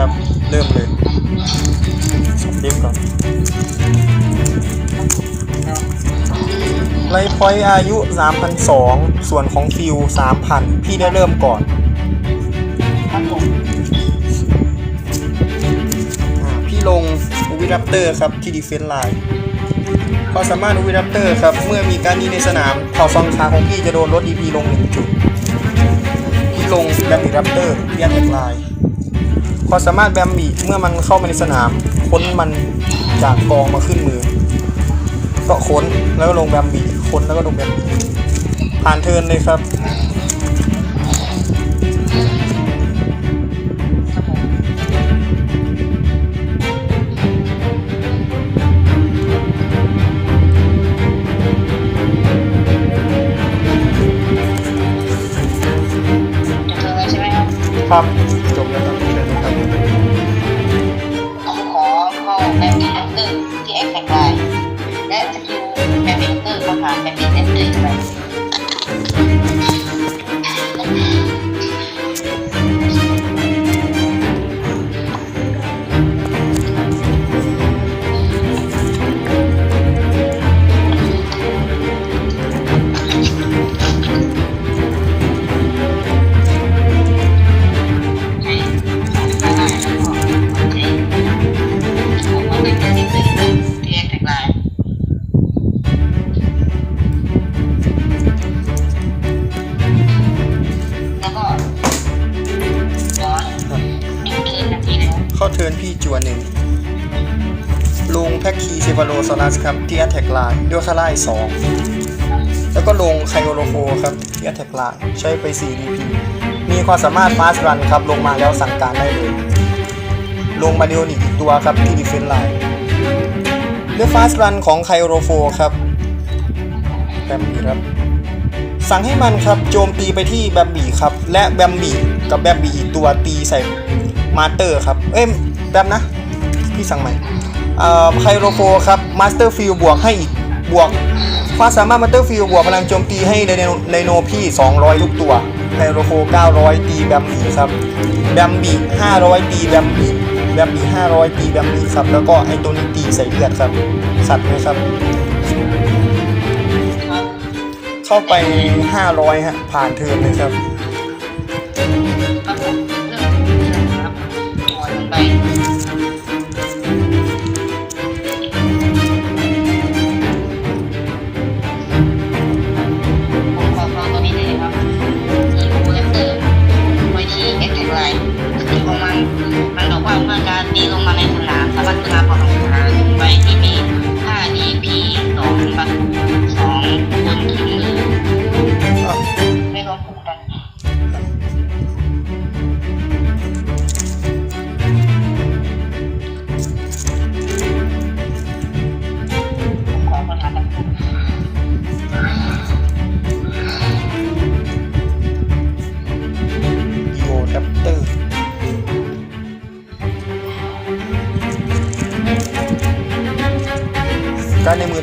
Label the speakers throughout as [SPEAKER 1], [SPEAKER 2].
[SPEAKER 1] ครับ เริ่มเลยเรียบก่อนไลฟ์พอยต์อายุ 3,002 ส่วนของฟิว 3,000 พี่ได้เริ่มก่อน
[SPEAKER 2] ครับผม
[SPEAKER 1] อ่าพี่ลงอูวิรัปเตอร์ครับ ที่ดีเฟนส์ไลน์ความสามารถอูวิรัปเตอร์ครับ เมื่อมีการยิงในสนามเข่าซองขาของพี่จะโดนลด DP ลงหนึ่งจุด พี่ลงแบมบี้รัปเตอร์เรียนแท็กไลน์ ความสามารถแบมบี้เมื่อมันเข้ามาในสนาม ค้นมันจากกองมาขึ้นมือ ก็ค้นแล้วก็ลงแบมบี้ค้นแล้วก็ลงแบมบี้ผ่านเทินเลยครับ
[SPEAKER 2] ครับ เข้าแบมบี้แอคเตอร์ที่แอคแท็กไลน์และสกิลแบมบี้แอคเตอร์มาหาแบมบี้แอคเตอร์ นะครับ
[SPEAKER 1] เข้าเทิร์นพี่จัวหนึ่งลงแพ็กคีเซฟาโลซอรัสครับที่แอตแทกไลน์ด้วยคาร่สองแล้วก็ลงไคโอโลโฟครับที่แอตแทกไลน์ใช้ไป 4 DP มีความสามารถฟาสรันครับลงมาแล้วสั่งการได้เลยลงมาเดียวนิกอีกตัวครับที่ดีเฟนไลน์ด้วยฟาสรันของไคโอโลโฟครับแบมบี้ครับ สั่งให้มันครับโจมตีไปที่แบมบี้ครับ และแบมบี้กับแบมบี้อีกตัวตีใส่มาเตอร์ครับ เอ้ย แบนะ พี่สั่งใหม่เอ่อไคโรโฟครับมาสเตอร์ฟิลบวกให้อีกบวกความสามารถมาสเตอร์ฟิลบวกพลังโจมตีให้ไดโนไดโนพี่ 200 ทุกตัวไคโรโฟ 900 ตีแบมบี้ครับแบมบี้500 ตีแบมบี้แบมบี้500 ตีแบมบี้ครับ แล้วก็ไอตัวนี้ตีใส่เลือดครับ สัตว์นะครับ เข้าไป 500 ฮะ ผ่านเทิร์นเลยครับ
[SPEAKER 2] ครับผมเริ่มครับหัวลงไป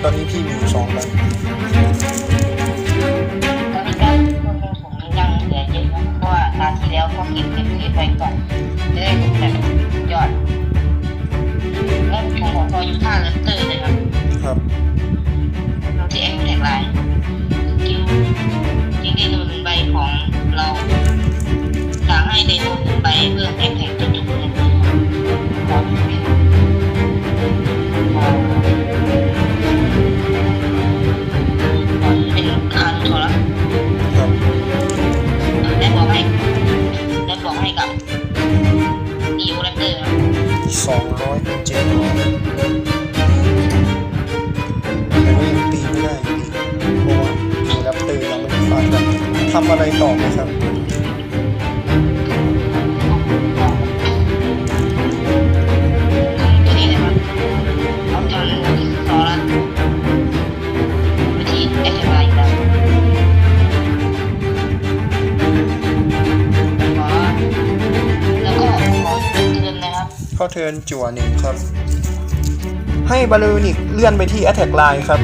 [SPEAKER 2] ตอนนี้พี่มีอ
[SPEAKER 1] ยู่สองใบ
[SPEAKER 2] ตอนนี้ก็คนหนึ่งผมยังเหลือเยอะนะเพราะว่านาทีแล้วก็เก็บเก็บเก็บไว้ก่อนจะได้ดูแบบยอดแล้วผมขอพอยูท่าเลสเตอร์เลยครับ
[SPEAKER 1] ครับ
[SPEAKER 2] 207ร้อยวิ่งปีไม่
[SPEAKER 1] ได้อยู่ดีเพราะว่าอยู่รับตื่นแล้วมันฟันทำอะไรต่อไหมครับ
[SPEAKER 2] จั่ว
[SPEAKER 1] หนึ่งครับ ให้บาลูนิกเลื่อนไปที่ Attack Line ครับ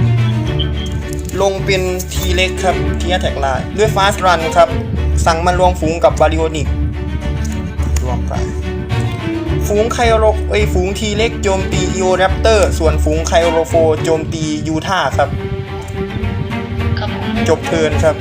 [SPEAKER 1] ลงเป็นทีเล็กครับที่ Attack Line ด้วย Fast Run ครับ สั่งมันรวมฝูงกับบาริโอนิกรวมกันฝูงไคโรไอยฝูงทีเล็กโจมตีอีโอแรปเตอร์ ส่วนฝูงไคโรโฟโจมตียูท่าครับ
[SPEAKER 2] ครับผมจบเทิร์นครับ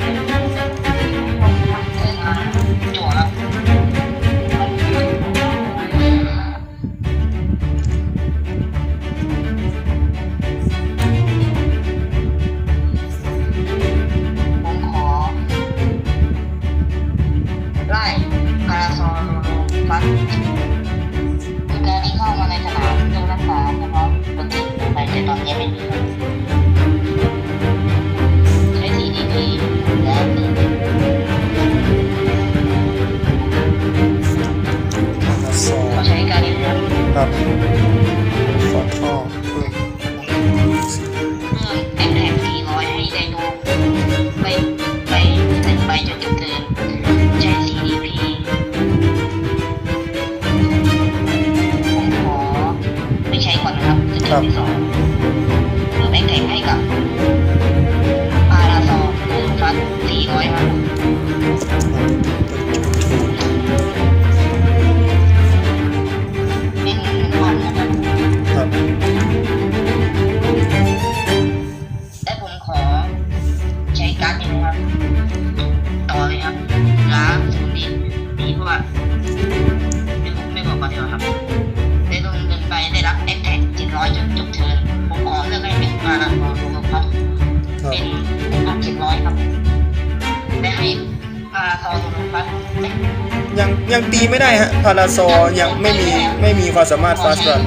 [SPEAKER 2] ยั
[SPEAKER 1] งยังตีไม่ได้ฮะพาราซอยังไม่มีไม่มีความสามารถฟาสต์รัน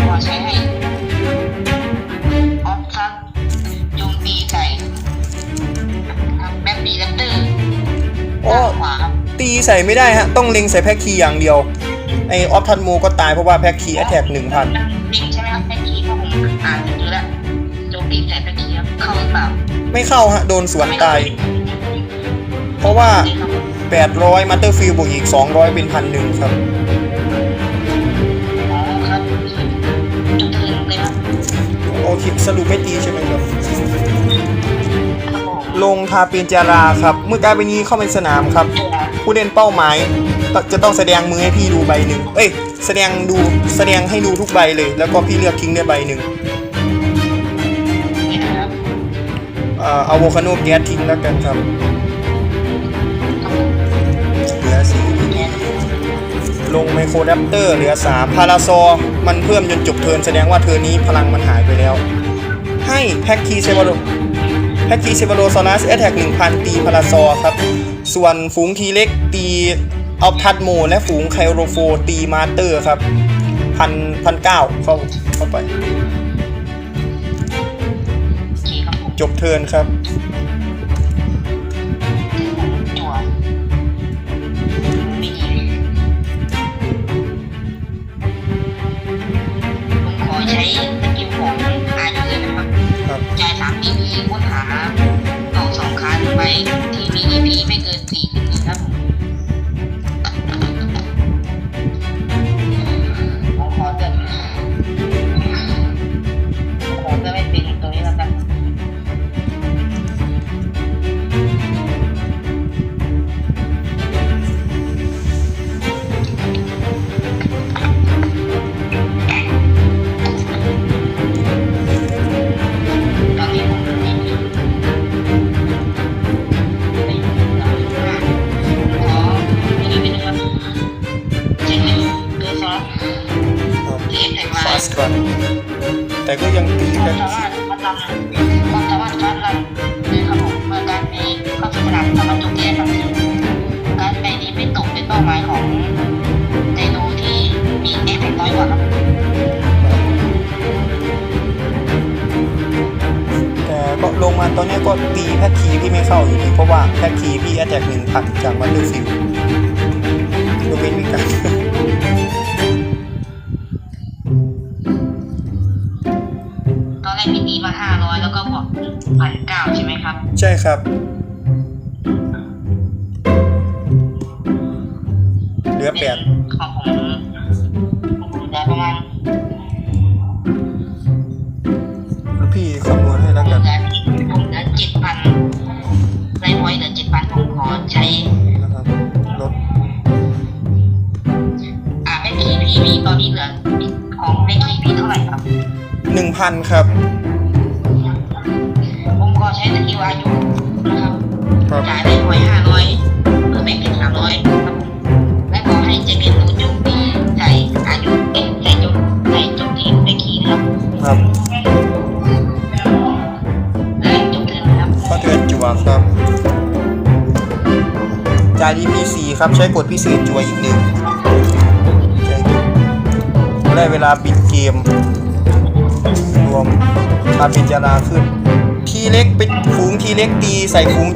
[SPEAKER 2] ขอใช้ให้ออฟซันโจมตีใส่แบ็คบีแรปเตอร์
[SPEAKER 1] อ๋อ
[SPEAKER 2] ขวาครับ
[SPEAKER 1] ตีใส่ไม่ได้ฮะ ต้องเล็งใส่แพ็กคีย์อย่างเดียว ไอออฟทันโมก็ตายเพราะว่าแพ็กคีย์แอตแทกหนึ่งพัน
[SPEAKER 2] ลิงใช่ไหมครับแพ็กกี้เพราะผมอ่านเจอแล้วโจมตีใส่แพ็กกี้ครับเข้าหรือเปล่า
[SPEAKER 1] ไม่เข้าฮะ โดนสวนตาย เพราะว่า 800มัตเตอร์ฟิลบวกอีก 200 เป็นพันหนึ่งครับ
[SPEAKER 2] อ๋อครับจุดเทิร์นเลยครับ
[SPEAKER 1] โอเคสรุปไม่ตีใช่ไหมครับ
[SPEAKER 2] ครับผม
[SPEAKER 1] ลงทาเปียนจาราครับ เมื่อการเป็นนี้เข้าในสนามครับ ผู้เล่นเป้าหมายจะต้องแสดงมือให้พี่ดูใบหนึ่ง เอ้ย แสดงดูแสดงให้ดูทุกใบเลย แล้วก็พี่เลือกทิ้งได้ใบหนึ่ง
[SPEAKER 2] นี่นะครับ
[SPEAKER 1] เอ่อเอาโวคาโนแก๊สทิ้งแล้วกันครับ
[SPEAKER 2] ครับ
[SPEAKER 1] ลงไมโครแรปเตอร์เหลือ3พาราซอมันเพิ่มจนจบเทินแสดงว่าเทินนี้พลังมันหายไปแล้ว ให้แพ็กคีเซวาโรแพ็กคีเซวาโรซอนัสแอตแทก1,000ตีพาราซอครับ ส่วนฝูงทีเล็กตีออฟทัดโม และฝูงไคโรโฟตีมาสเตอร์ครับพันพันเก้าเข้าเข้าไป จบเทินครับ
[SPEAKER 2] ผ
[SPEAKER 1] ฟัน แต่ก็ยังตี
[SPEAKER 2] ควา
[SPEAKER 1] แพ็
[SPEAKER 2] ม
[SPEAKER 1] ก
[SPEAKER 2] สามารถมาทำความสามารถการรันคือครับผมเมื่อการไปเข้าสู่สนามสามารถโจมตีได้ทันทีการไปนี้ไม่ตกเป็นเป้าหมายของไดโนที่มีเอฟเฟกต์น้อยกว่าครับ
[SPEAKER 1] แต่ก็ลงมาตอนนี้ก็ตีแพ็คีพี่ไม่เข้าอยู่ดีเพราะว่าแพ็คีพี่แอตแทก1,000จากวันเดอร์ฟิลยกเว้นวิกา
[SPEAKER 2] ช่ครับ
[SPEAKER 1] เหลือแปด
[SPEAKER 2] ของผมของผมได้ประมาณ
[SPEAKER 1] พี่คำนวณให้แล้ว
[SPEAKER 2] ผม
[SPEAKER 1] กัน
[SPEAKER 2] เหลือผมเหลือเจ็ดพันไรพอยเหลือเจ็ดพันผมขอใช้
[SPEAKER 1] นะครับลด
[SPEAKER 2] อ่าแม่คีย์พี่มีตอนนี้เหลือของในคีมีเท่าไหร่ครับ
[SPEAKER 1] หนึ่งพันครับ
[SPEAKER 2] ผมก็ ใช้สกิลอายุนะครับ
[SPEAKER 1] ครับ
[SPEAKER 2] จ่ายได้หน่วยห้าร้อยเพื่อแบ่งเป็นสามร้อยครับผมและขอให้เจเกนดูจุดตีใส่อายุเอ็นใส่จุดใส่จุดที่ในคีนะครับ
[SPEAKER 1] ครับ
[SPEAKER 2] และจุดเทินนะครับ
[SPEAKER 1] ก็เตือนจัวครับจ่าย DP4 ครับใช้กดพิเศษจัวอีกหนึ่งใช้และเวลาปิดเกม รวมคาเป็นจาราขึ้นที เล็กไปฟูงทีเล็กตีใส่ฟูง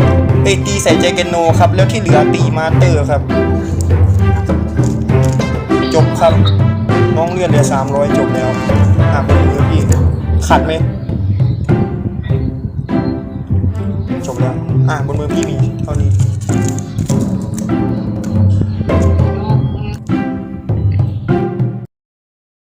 [SPEAKER 1] เอตีใส่เจเกนโนครับ แล้วที่เหลือตีมาสเตอร์ครับ จบครับ น้องเลื่อนเหลือ300จบแล้วอะคุณมือพี่ขัดไหมจบแล้ว อะบนมือพี่มีเท่านี้